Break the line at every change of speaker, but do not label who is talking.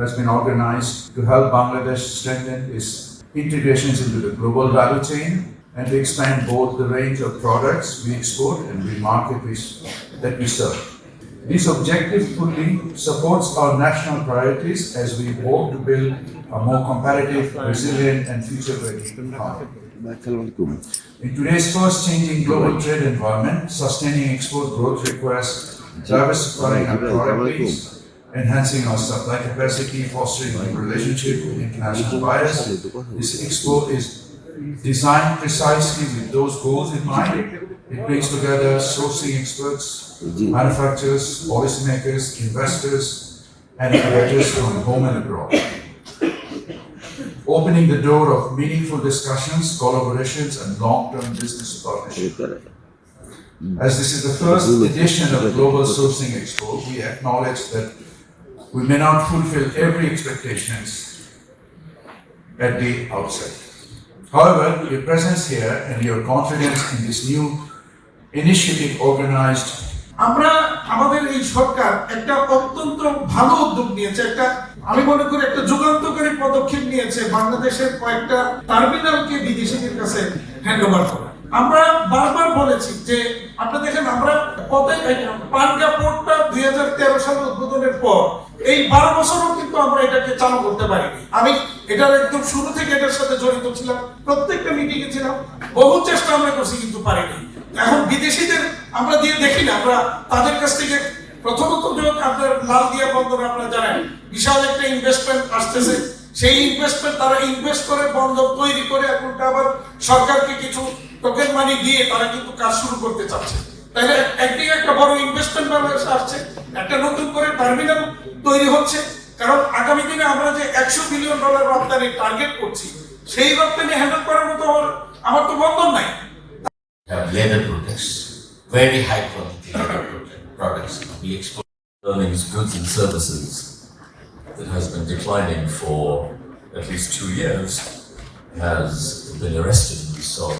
has been organized to help Bangladesh strengthen its integrations into the global value chain and to expand both the range of products we export and the market that we serve. This objective fully supports our national priorities as we work to build a more competitive, resilient, and future-ready economy. In today's fast-changing global trade environment, sustaining export growth requires diversifying our product base, enhancing our supply capacity, fostering new relationship with international buyers. This expo is designed precisely with those goals in mind. It brings together sourcing experts, manufacturers, policymakers, investors, and innovators from home and abroad opening the door of meaningful discussions, collaborations, and long-term business partnerships. As this is the first edition of Global Sourcing Expo, we acknowledge that we may not fulfill every expectations at the outset. However, your presence here and your confidence in this new initiative organized
আমরা আমাদের এই সরকার একটা অত্যন্ত ভালো উদ্যোগ নিয়েছে একটা আমি মনে করি একটা যুগান্তকারী পদক্ষেপ নিয়েছে বাংলাদেশের কয়েকটা টার্মিনালকে বিদেশিদের কাছে হ্যান্ড করা আমরা বারবার বলেছি যে আপনারা দেখেন আমরা পানগা পোর্টটা দুই হাজার তেরো সালে উদ্বোধনের পর এই বারো বছরও কিন্তু আমরা এটাকে চালু করতে পারিনি। আমি এটার একদম শুরু থেকে এটার সাথে জড়িত ছিলাম, প্রত্যেকটা মিটিংয়ে ছিলাম, বহু চেষ্টা আমরা করছি কিন্তু পারিনি। এখন বিদেশিদের আমরা দিয়ে দেখি না, আমরা তাদের কাছ থেকে প্রথমত আপনার লাল দিয়া বন্দর আপনারা জানেন, বিশাল একটা ইনভেস্টমেন্ট আসতেছে। সেই ইনভেস্টমেন্ট তারা ইনভেস্ট করে, বন্দর তৈরি করে, এখন আবার সরকারকে কিছু টোকেন মানি দিয়ে তারা কিন্তু কাজ শুরু করতে চাচ্ছে। তাহলে একদিকে একটা বড় ইনভেস্টমেন্ট বাংলাদেশে আসছে একটা নতুন করে টার্মিনাল তৈরি হচ্ছে কারণ আগামী দিনে আমরা যে একশো বিলিয়ন ডলার রপ্তানি টার্গেট করছি সেই রপ্তানি হ্যান্ডেল করার মতো আমার আমার তো বন্ধন নাই
very high quality leather product- products. We export
earnings, goods and services that has been declining for at least two years has been arrested and we saw